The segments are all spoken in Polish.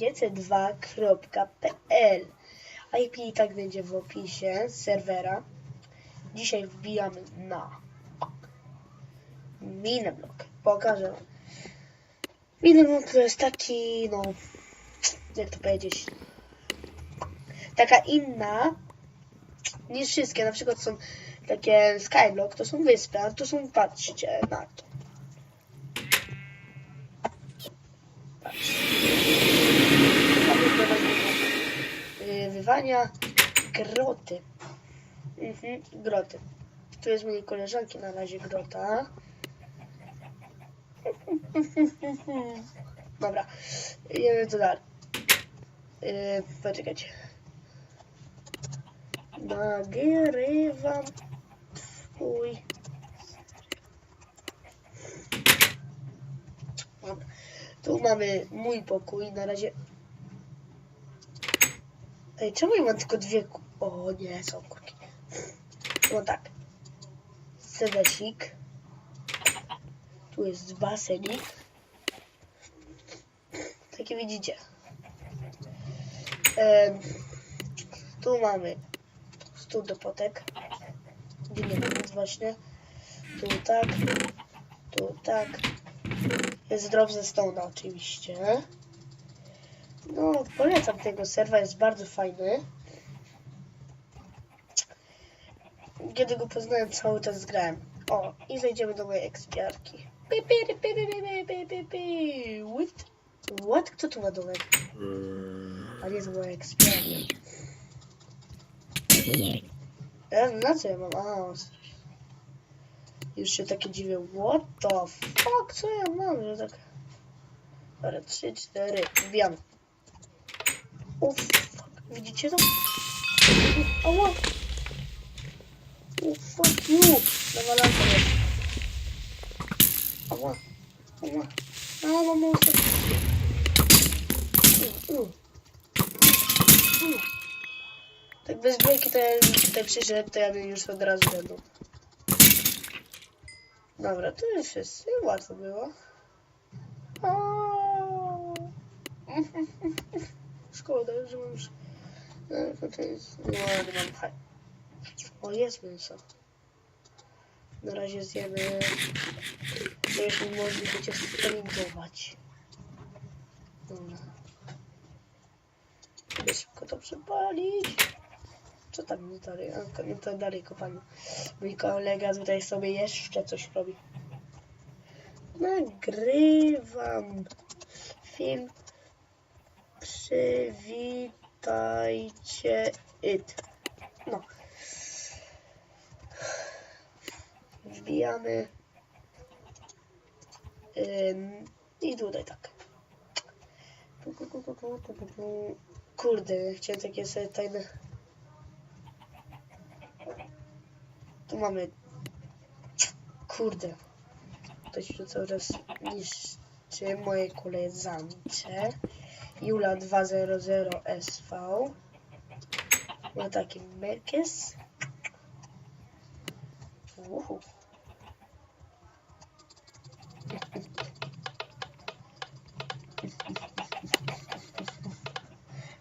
gc2.pl IP i tak będzie w opisie serwera. Dzisiaj wbijamy na Mineblock. Pokażę wam. Mineblock to jest taki, no, jak to powiedzieć, taka inna niż wszystkie. Na przykład są takie Skyblock, to są wyspy, a to są, patrzcie na to. Patrzcie. Wywania groty. Mhm, groty. Tu jest mojej koleżanki na razie grota. Dobra, idziemy co dalej. Yy, poczekajcie. Nagrywam twój. Tu mamy mój pokój. Na razie. Ej, czemu ja mam tylko dwie. O nie, są kurki. No tak. Sedesik. Tu jest basenik. Takie widzicie. Em, tu mamy stół do potek. Gdzie nie nic właśnie. Tu tak. Tu tak. Jest drop ze stona oczywiście. No, polecam tego serwa, jest bardzo fajny. Kiedy go poznałem, cały czas grałem. O, i zejdziemy do mojej ekspiarki. What? What? Kto tu ma ładunek? A nie, to moja ekspiarka. Teraz na co ja mam? A, już się takie dziwię. What the fuck? Co ja mam? Że tak... Dobra, 3, 4, wbijamy. O fuck, widzicie to? Ała! O fuck you! Nawalanka jest. Ała, ała. A, mam mocno. U, u. U. Tak bez bójki ja tutaj przyszedł, to ja bym już od razu będą. Dobra, to już jest łatwo było. Aaaa. Szkoda, że mam już... No, to jest... No, ale mam. O, jest mięso. Na razie zjemy... Jeśli można będzie springować. Dobra. Żeby szybko to przepalić. Co tam jest dalej? A, to dalej kopanie. Mój kolega tutaj sobie jeszcze coś robi. Nagrywam film. Przywitajcie it. No. Wbijamy. Ym, I tutaj tak. Kurde, chciałem takie sobie tajne. Tu mamy. Kurde. To się cały czas niszczy moje koleżance. Jula 200 SV. Ma taki Merkes. Uhu.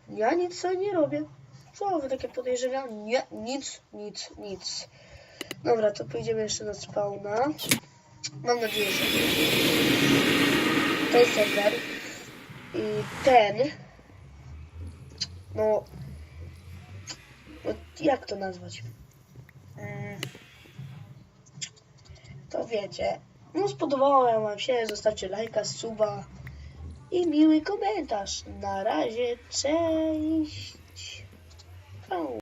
Ja nic sobie nie robię. Co wy takie podejrzewania? Nie, nic, nic, nic. Dobra, to pójdziemy jeszcze na spawna. Mam nadzieję, że to jest serwer. Ten, no, no jak to nazwać? Mm, To wiecie, no spodobało wam się, zostawcie lajka, suba i miły komentarz. Na razie, cześć.